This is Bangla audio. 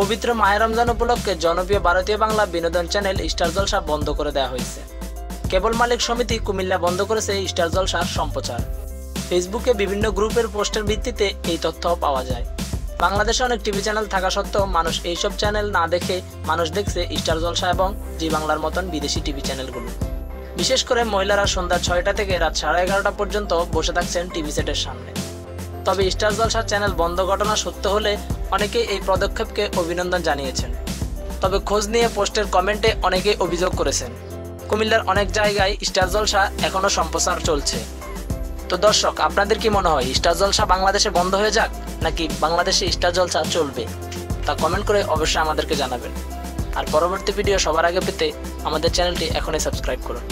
পবিত্র মায়ের রমজান উপলক্ষে জনপ্রিয় ভারতীয় বাংলা বিনোদন চ্যানেল স্টার জলসা বন্ধ করে দেওয়া হয়েছে। কেবল মালিক সমিতি কুমিল্লা বন্ধ করেছে স্টার জলসার সম্প্রচার। ফেসবুকে বিভিন্ন গ্রুপের পোস্টের ভিত্তিতে এই তথ্য পাওয়া যায়। বাংলাদেশে অনেক টিভি চ্যানেল থাকা সত্ত্বেও মানুষ এইসব চ্যানেল না দেখে মানুষ দেখছে স্টার জলসা এবং জি বাংলার মতন বিদেশি টিভি চ্যানেলগুলো। বিশেষ করে মহিলারা সন্ধ্যা ছয়টা থেকে রাত সাড়ে এগারোটা পর্যন্ত বসে থাকছেন টিভি সেটের সামনে। তবে স্টার জলসার চ্যানেল বন্ধ ঘটনা সত্য হলে অনেকেই এই পদক্ষেপকে অভিনন্দন জানিয়েছেন। তবে খোঁজ নিয়ে পোস্টের কমেন্টে অনেকেই অভিযোগ করেছেন। কুমিল্লার অনেক জায়গায় স্টার জলসা এখনও সম্প্রচার চলছে। তো দর্শক, আপনাদের কি মনে হয়, স্টার জলসা বাংলাদেশে বন্ধ হয়ে যাক, নাকি বাংলাদেশে স্টার জলসা চলবে? তা কমেন্ট করে অবশ্যই আমাদেরকে জানাবেন। আর পরবর্তী ভিডিও সবার আগে পেতে আমাদের চ্যানেলটি এখনই সাবস্ক্রাইব করুন।